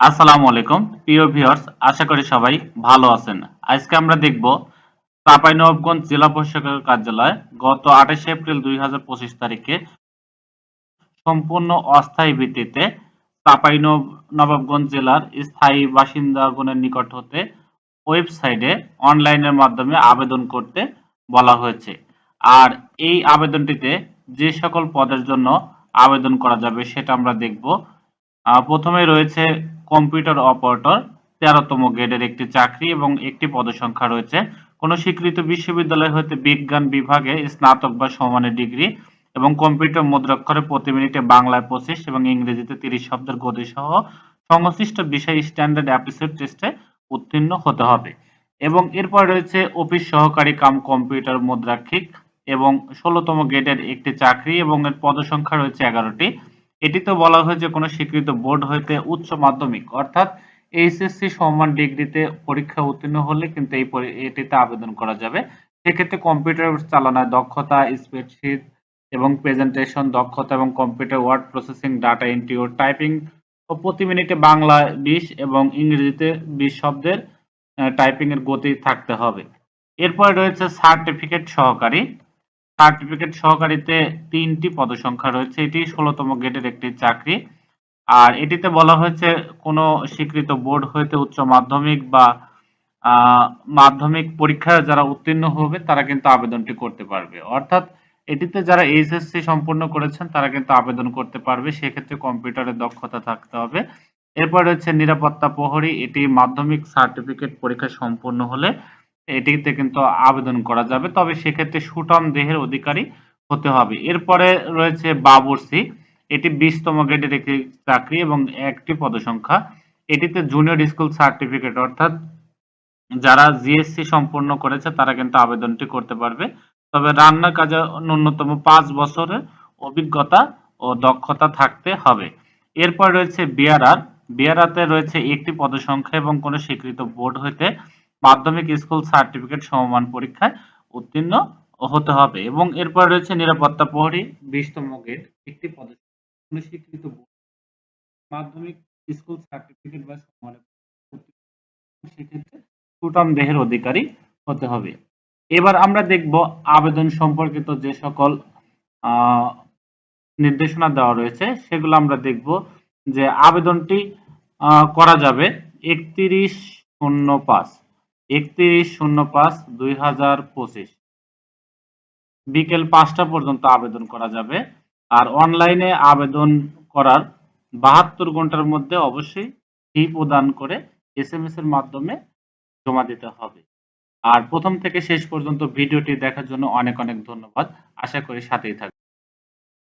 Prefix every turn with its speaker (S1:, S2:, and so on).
S1: আসসালামু আলাইকুম। প্রিয় ভিউয়ার্স, আশা করি সবাই ভালো আছেন। আজকে আমরা দেখব চাঁপাইনবাবগঞ্জ জেলা প্রশাসকের কার্যালয় গত আঠাশে এপ্রিল দুই হাজার পঁচিশ তারিখে সম্পূর্ণ অস্থায়ী ভিত্তিতে চাঁপাইনবাবগঞ্জ জেলার স্থায়ী বাসিন্দাগণের নিকট হতে ওয়েবসাইটে অনলাইনের মাধ্যমে আবেদন করতে বলা হয়েছে। আর এই আবেদনটিতে যে সকল পদের জন্য আবেদন করা যাবে সেটা আমরা দেখব। প্রথমে রয়েছে কম্পিউটার অপারেটর, তেরোতম গ্রেডের একটি চাকরি এবং একটি পদসংখ্যা রয়েছে। কোন স্বীকৃত বিশ্ববিদ্যালয় হতে বিজ্ঞান বিভাগে স্নাতক বা সমানের ডিগ্রি এবং কম্পিউটার মুদ্রাক্ষরে প্রতি মিনিটে বাংলায় পঁচিশ এবং ইংরেজিতে তিরিশ শব্দের গতি সহ সংশ্লিষ্ট বিষয় স্ট্যান্ডার্ড অ্যাপ্টিটিউড টেস্টে উত্তীর্ণ হতে হবে। এবং এরপর রয়েছে অফিস সহকারী কাম কম্পিউটার মুদ্রাক্ষিক এবং ষোলোতম গ্রেডের একটি চাকরি এবং এর পদসংখ্যা রয়েছে এগারোটি। এটিতে বলা হয়েছে কোনো স্বীকৃত বোর্ড হইতে উচ্চ মাধ্যমিক, অর্থাৎ এইচএসসি সমান ডিগ্রিতে পরীক্ষা উত্তীর্ণ হলে কিন্তু এই এটিতে আবেদন করা যাবে। সেক্ষেত্রে কম্পিউটার চালানোর দক্ষতা, স্প্রেডশিট এবং প্রেজেন্টেশন দক্ষতা এবং computer word processing, data entry ও টাইপিং ও প্রতি মিনিটে বাংলা বিশ এবং ইংরেজিতে বিশ শব্দের টাইপিং এর গতি থাকতে হবে। এরপরে রয়েছে সার্টিফিকেট সহকারী। সার্টিফিকেট সহকারীতে তিনটি পদসংখ্যা রয়েছে। এটি ষোলোতম গ্রেডের একটি চাকরি। আর এটিতে বলা হয়েছে, কোনো স্বীকৃত বোর্ড হইতে উচ্চ মাধ্যমিক বা মাধ্যমিক পরীক্ষায় যারা উত্তীর্ণ হবে, তারা কিন্তু আবেদনটি করতে পারবে। অর্থাৎ এটিতে যারা এইচএসসি সম্পূর্ণ করেছেন, তারা কিন্তু আবেদন করতে পারবে। সেক্ষেত্রে কম্পিউটারের দক্ষতা থাকতে হবে। এরপর রয়েছে নিরাপত্তা প্রহরী। এটি মাধ্যমিক সার্টিফিকেট পরীক্ষা সম্পূর্ণ হলে এটিতে কিন্তু আবেদন করা যাবে। তবে সেক্ষেত্রে সুঠাম দেহের অধিকারী হতে হবে। এরপরে রয়েছে বাবুর্চি এটি বিশতম গ্রেডের একটি চাকরি এবং একটি পদসংখ্যা। এটিতে জুনিয়র স্কুল সার্টিফিকেট অর্থাৎ যারা জিএসসি সম্পূর্ণ করেছে, তারা কিন্তু আবেদনটি করতে পারবে। তবে রান্নার কাজে ন্যূনতম পাঁচ বছরের অভিজ্ঞতা ও দক্ষতা থাকতে হবে। এরপর রয়েছে বিআরআর। বিআরআতে রয়েছে একটি পদসংখ্যা এবং কোনো স্বীকৃত বোর্ড হইতে মাধ্যমিক স্কুল সার্টিফিকেট সমমান পরীক্ষায় উত্তীর্ণ হতে হবে। এবং এরপর রয়েছে নিরাপত্তা প্রহরী, বিশতম গ্রেড, একটি স্বীকৃত মাধ্যমিক স্কুল সার্টিফিকেট বা উত্তীর্ণ সেক্ষেত্রে সুঠাম দেহের অধিকারী হতে হবে। এবার আমরা দেখব আবেদন সম্পর্কিত যে সকল নির্দেশনা দেওয়া রয়েছে, সেগুলো আমরা দেখব যে আবেদনটি করা যাবে একত্রিশ শূন্য পাঁচ। একত্রিশ শূন্য পাঁচ দুই হাজার পঁচিশ। বিকেল পাঁচটা পর্যন্ত আবেদন করা যাবে। আর অনলাইনে আবেদন করার বাহাত্তর ঘণ্টার মধ্যে অবশ্যই ফি প্রদান করে এস এম এস এর মাধ্যমে জমা দিতে হবে। আর প্রথম থেকে শেষ পর্যন্ত ভিডিওটি দেখার জন্য অনেক অনেক ধন্যবাদ। আশা করি সাথেই থাকবেন।